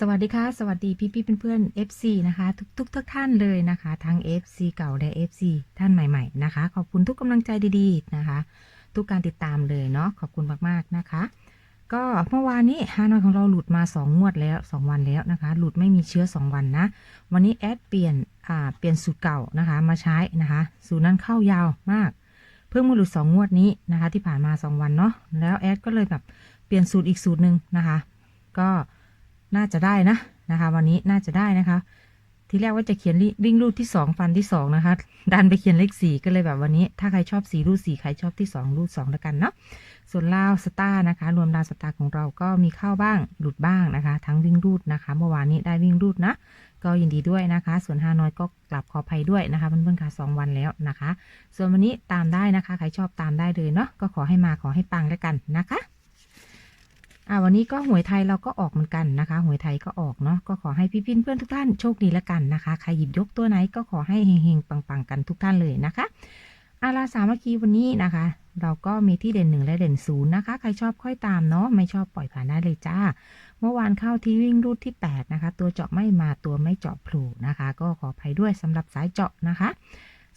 สวัสดีค่ะ สวัสดีพี่พี่ๆเพื่อนๆ FC นะคะ ทุกทุกทุกท่านเลยนะคะ ทั้ง FC เก่าและ FC ท่านใหม่ ๆ นะคะ ขอบคุณทุกกำลังใจดีๆนะคะ ทุกการติดตามเลยเนาะขอบคุณมากๆนะคะ ก็เมื่อวานนี้ฮานอยของเราหลุดมา 2 งวดแล้ว 2 วันแล้วนะคะ หลุดไม่มีเชื้อ 2 วันนะ วันนี้แอดเปลี่ยนอ่าเปลี่ยนสูตรเก่านะคะมาใช้นะคะสูตรนั้นเข้ายาวมาก เพิ่งมาหลุด 2 งวดนี้นะคะ ที่ผ่านมา 2 วันเนาะแล้วแอดก็เลยแบบเปลี่ยนสูตรอีกสูตรหนึ่งนะคะ ก็ น่าจะได้นะนะคะ วันนี้น่าจะได้นะคะ ทีแรกว่าจะเขียนวิ่งรูดที่สองฟันที่สองนะคะ ดันไปเขียนเลขสี่ก็เลยแบบวันนี้ ถ้าใครชอบสีรูดสี่ใครชอบที่สองรูดสองแล้วกันเนาะส่วนลาวสตาร์นะคะ รวมลาวสตาร์ของเราก็มีเข้าบ้างหลุดบ้างนะคะ ทั้งวิ่งรูดนะคะ เมื่อวานนี้ได้วิ่งรูดนะก็ยินดีด้วยนะคะ ส่วนฮานอยก็กลับขออภัยด้วยนะคะเพื่อนๆค่ะสองวันแล้วนะคะ ส่วนวันนี้ตามได้นะคะ ใครชอบตามได้เลยเนาะก็ขอให้มาขอให้ปังแล้วกันนะคะ อ่าวันนี้ก็หวยไทยเราก็ออกเหมือนกันนะคะหวยไทยก็ออกเนาะก็ขอให้พี่พินเพื่อนทุกท่านโชคดีล้วกันนะคะ ใครหยิบยกตัวไหนก็ขอให้เฮงๆปังๆกันทุกท่านเลยนะคะอาราสามัคคีวันนี้นะคะ เราก็มีที่เด่นหนึ่งและเด่นศูนย์นะคะ ใครชอบค่อยตามเนาะไม่ชอบปล่อยผ่านได้เลยจ้า เมื่อวานเข้าที่วิ่งรูดที่ 8 นะคะ ตัวเจาะไม่มาตัวไม่เจาะโผล่นะคะ ก็ขออภัยด้วยสำหรับสายเจาะนะคะ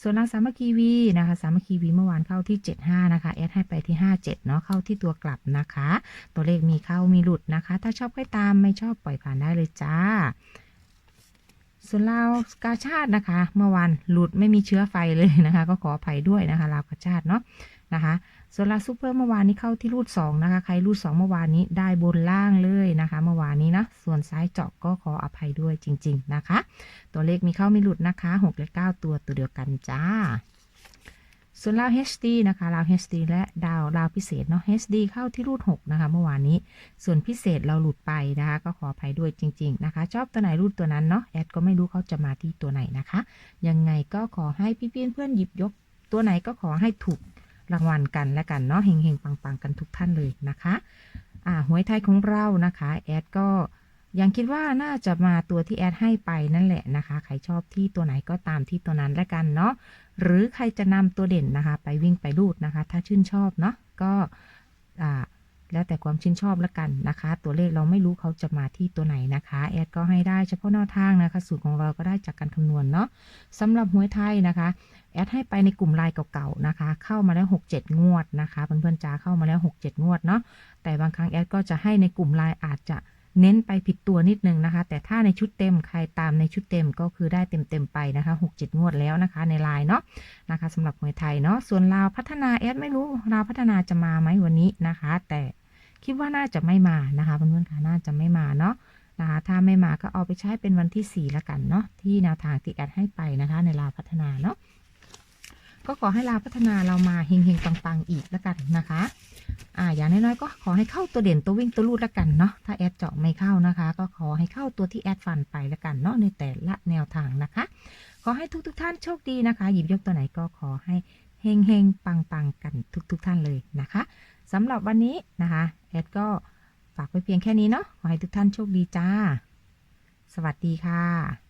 ส่วนรังสามัคคีวีนะคะ สามัคคีวีเมื่อวานเข้าที่ 75 นะคะแอดให้ไปที่ 57 เนาะเข้าที่ตัวกลับนะคะ ตัวเลขมีเข้ามีหลุดนะคะ ถ้าชอบค่อยตามไม่ชอบปล่อยผ่านได้เลยจ้า ส่วนลาวกาชาตินะคะ เมื่อวานหลุดไม่มีเชื้อไฟเลยนะคะ ก็ขออภัยด้วยนะคะลาวกาชาติเนาะนะคะส่วนลาซูเปอร์เมื่อวานนี้เข้าที่รูดสองนะคะ ใครรูดสองเมื่อวานนี้ได้บนล่างเลยนะคะ เมื่อวานนี้นะส่วนซ้ายเจาะก็ขออภัยด้วยจริง ๆ นะคะ ตัวเลขมีเข้ามีหลุดนะคะ6และ9ตัวตัวเดียวกันจ้า ส่วนลาว HD นะคะลาว HD และดาวลาวพิเศษเนาะ HD เข้าที่รูด 6 นะคะ เมื่อวานนี้ ส่วนพิเศษเราหลุดไปนะคะ ก็ขออภัยด้วยจริง ๆ นะคะ ชอบตัวไหนรูดตัวนั้นเนาะ แอดก็ไม่รู้เขาจะมาที่ตัวไหนนะคะ ยังไงก็ขอให้พี่ๆเพื่อนๆหยิบยก ตัวไหนก็ขอให้ถูกรางวัลกันและกันเนาะ เฮงๆ ปังๆ กันทุกท่านเลยนะคะ อ่าหวยไทยของเรานะคะ แอดก็ ยังคิดว่าน่าจะมาตัวที่แอดให้ไปนั่นแหละนะคะ ใครชอบที่ตัวไหนก็ตามที่ตัวนั้นและกันเนาะ หรือใครจะนำตัวเด่นนะคะ ไปวิ่งไปรูดนะคะ ถ้าชื่นชอบเนาะ ก็แล้วแต่ความชื่นชอบแล้วกันนะคะ ตัวเลขเราไม่รู้เขาจะมาที่ตัวไหนนะคะ แอดก็ให้ได้เฉพาะแนวทางนะคะ สูตรของเราก็ได้จากการคำนวณเนาะสำหรับหวยไทยนะคะ แอดให้ไปในกลุ่มไลน์เก่าๆนะคะ เข้ามาแล้ว 6-7 งวดนะคะ เพื่อนๆจ้าเข้ามาแล้ว 6-7 งวดเนาะ แต่บางครั้งแอดก็จะให้ในกลุ่มไลน์อาจจะ เน้นไปผิดตัวนิดนึงนะคะ แต่ถ้าในชุดเต็มใครตามในชุดเต็มก็คือได้เต็มๆไปนะคะ6-7งวดแล้วนะคะในไลน์เนาะนะคะสำหรับมวยไทยเนาะส่วนลาวพัฒนาแอดไม่รู้ลาวพัฒนาจะมาไหมวันนี้นะคะ แต่คิดว่าน่าจะไม่มานะคะเพื่อนๆค่ะน่าจะไม่มาเนาะนะคะถ้าไม่มาก็เอาไปใช้เป็นวันที่4แล้วกันเนาะที่แนวทางที่แอดให้ไปนะคะ ในลาวพัฒนาเนาะก็ขอให้ลาวพัฒนาเรามาเฮงๆปังๆอีกแล้วกันนะคะ อ่าอย่างน้อยๆก็ขอให้เข้าตัวเด่นตัววิ่งตัวลูดแล้วกันเนาะถ้าแอดเจาะไม่เข้านะคะ ก็ขอให้เข้าตัวที่แอดฟันไปแล้วกันเนาะในแต่ละแนวทางนะคะ ขอให้ทุกๆทท่านโชคดีนะคะ หยิบยกตัวไหนก็ขอให้เฮงเฮงปังปังๆกันทุกๆทท่านเลยนะคะสำหรับวันนี้นะคะแอดก็ฝากไว้เพียงแค่นี้เนาะขอให้ทุกท่านโชคดีจ้า สวัสดีค่ะ